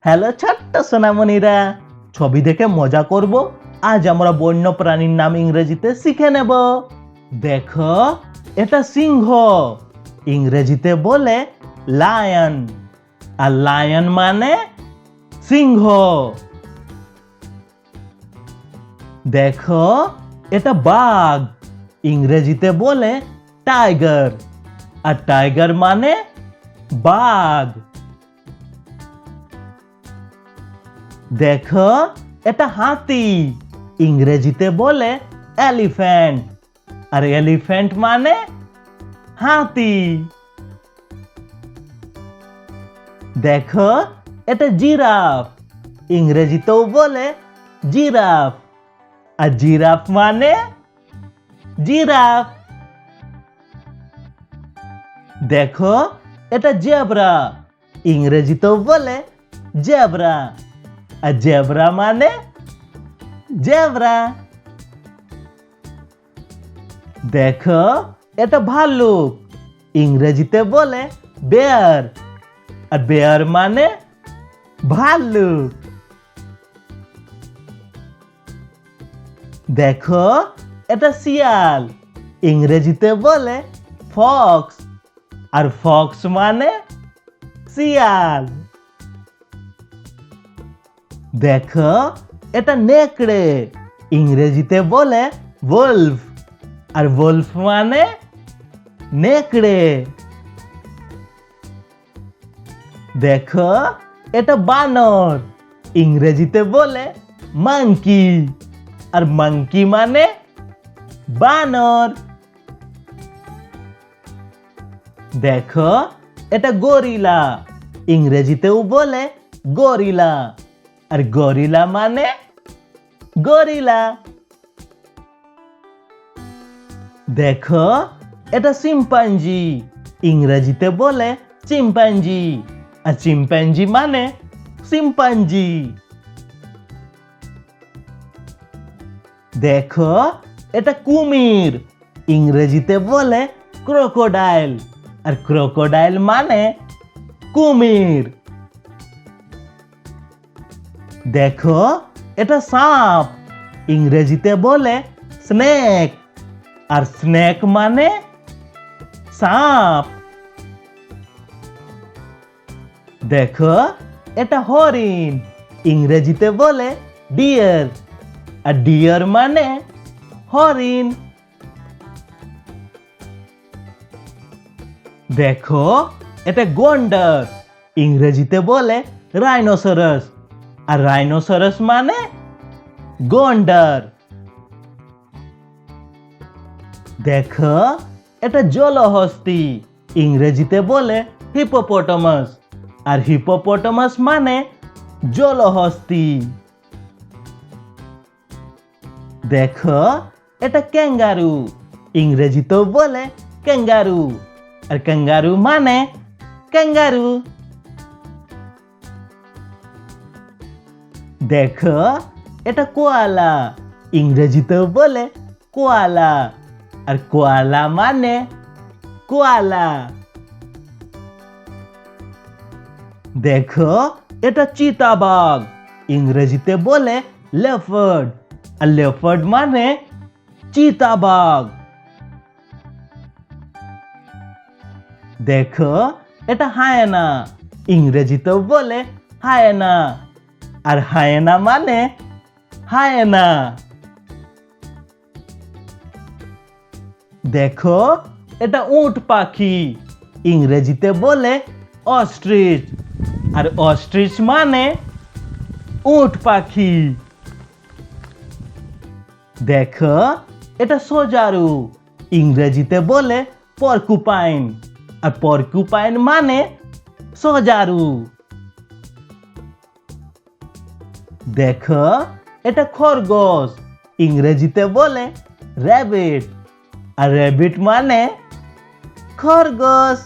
Hello ছোট্ট সোনামণিরা, ছবি দেখে মজা করব? আজ আমরা বন্য প্রাণীর নাম ইংরেজিতে শিখে নেব। দেখো, এটা সিংহ। ইংরেজিতে বলে লায়ন আর লায়ন মানে সিংহ। দেখো, এটা বাঘ। ইংরেজিতে বলে টাইগার আর টাইগার মানে বাঘ। দেখো, এটা হাতি। ইংরেজিতে বলে এলিফ্যান্ট। আর এলিফ্যান্ট মানে হাতি। দেখো, এটা জিরাফ। ইংরেজিতেও বলে জিরাফ। আর জিরাফ মানে জিরাফ। দেখো, এটা জেব্রা। ইংরেজিতেও বলে জেব্রা। আর জেব্রা মানে জেব্রা দেখো, এটা ভাল্লুক। ইংরেজিতে বলে বেয়ার আর বেয়ার মানে ভাল্লুক। দেখো, এটা শিয়াল। ইংরেজিতে বলে ফক্স আর ফক্স মানে শিয়াল। দেখো, এটা নেকড়ে। ইংরেজিতে বলে wolf আর wolf মানে নেকড়ে। দেখো, এটা বানর। ইংরেজিতে বলে মাংকি আর মাংকি মানে বানর। দেখো, এটা গরিলা ইংরেজিতেও বলে গরিলা আর গরিলা মানে গরিলা। দেখো, এটা চিম্পাঞ্জি। ইংরেজিতে বলে চিম্পাঞ্জি, আর চিম্পাঞ্জি মানে চিম্পাঞ্জি। দেখো, এটা কুমির। ইংরেজিতে বলে ক্রোকোডাইল, আর ক্রোকোডাইল মানে কুমির। দেখো, এটা সাপ। ইংরেজিতে বলে স্নেক আর স্নেক মানে সাপ। দেখো, এটা হরিণ। ইংরেজিতে বলে ডিয়ার আর ডিয়ার মানে হরিণ। দেখো, এটা গন্ডার। ইংরেজিতে বলে রাইনোসরাস আর রাইনোসরাস মানে গন্ডার। দেখো, এটা জলহস্তি, ইংরেজিতে বলে হিপোপটামাস আর হিপোপটামাস মানে জলহস্তি। দেখো, এটা ক্যাঙ্গারু ইংরেজিতেও বলে ক্যাঙ্গারু আর ক্যাঙ্গারু মানে ক্যাঙ্গারু দেখো, এটা কোয়ালা। ইংরেজিতেও বলে কোয়ালা। আর কোয়ালা মানে কোয়ালা। দেখো, এটা চিতাবাঘ। ইংরেজিতে বলে লেফার্ড আর লেফার্ড মানে চিতাবাঘ। দেখো, এটা হায়না। ইংরেজিতেও বলে হায়না। আর হায়না মানে হায়না। দেখো, এটা উট পাখি, ইংরেজিতে বলে অস্ট্রিচ। আর অস্ট্রিচ মানে উট পাখি। দেখো, এটা সোজারু, ইংরেজিতে বলে পরকুপাইন। আর পরকুপাইন মানে সোজারু। দেখো, এটা খরগোশ। ইংরেজিতে বলে র্যাবিট আর র্যাবিট মানে খরগোশ।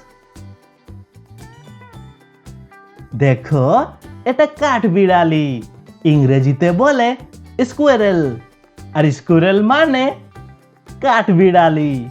দেখো, এটা কাঠবিড়ালি। ইংরেজিতে বলে স্কোয়ারেল আর স্কোয়ারেল মানে কাঠবিড়ালি।